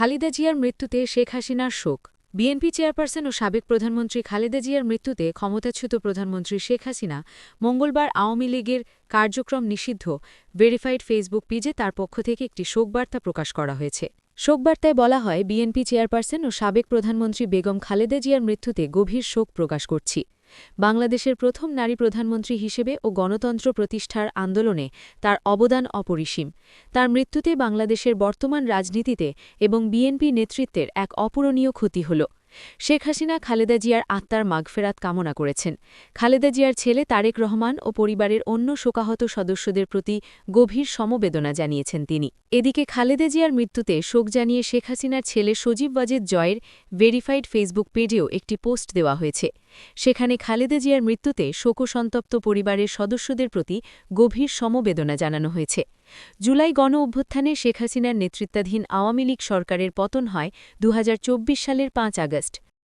খালেদা জিয়ার মৃত্যুতে শেখ হাসিনার শোক। বিএনপি চেয়ারপারসন ও সাবেক প্রধানমন্ত্রী খালেদা জিয়ার মৃত্যুতে ক্ষমতাচ্যুত প্রধানমন্ত্রী শেখ হাসিনা মঙ্গলবার আওয়ামী লীগের কার্যক্রম নিষিদ্ধ ভেরিফাইড ফেসবুক পেজে তার পক্ষ থেকে একটি শোকবার্তা প্রকাশ করা হয়েছে। শোকবার্তায় বলা হয়, বিএনপি চেয়ারপারসন ও সাবেক প্রধানমন্ত্রী বেগম খালেদা জিয়ার মৃত্যুতে গভীর শোক প্রকাশ করছি। বাংলাদেশের প্রথম নারী প্রধানমন্ত্রী হিসেবে ও গণতন্ত্র প্রতিষ্ঠার আন্দোলনে তার অবদান অপরিসীম। তার মৃত্যুতে বাংলাদেশের বর্তমান রাজনীতিতে এবং বিএনপি নেতৃত্বের এক অপূরণীয় ক্ষতি হল। শেখ হাসিনা, খালেদা জিয়ার আত্মার মাগফেরাত কামনা করেছেন। খালেদা জিয়ার ছেলে তারেক রহমান ও পরিবারের অন্য শোকাহত সদস্যদের প্রতি গভীর সমবেদনা জানিয়েছেন তিনি। এদিকে খালেদা জিয়ার মৃত্যুতে শোক জানিয়ে শেখ হাসিনার ছেলে সজীব ওয়াজেদ জয়ের ভেরিফাইড ফেসবুক পেজেও একটি পোস্ট দেওয়া হয়েছে। সেখানে খালেদা জিয়ার মৃত্যুতে শোকসন্তপ্ত পরিবারের সদস্যদের প্রতি গভীর সমবেদনা জানানো হয়েছে। জুলাই গণ অভ্যুত্থানে শেখ হাসিনার নেতৃত্বাধীন আওয়ামী লীগ সরকারের পতন হয় দুহাজার চব্বিশ সালের পাঁচ আগস্ট।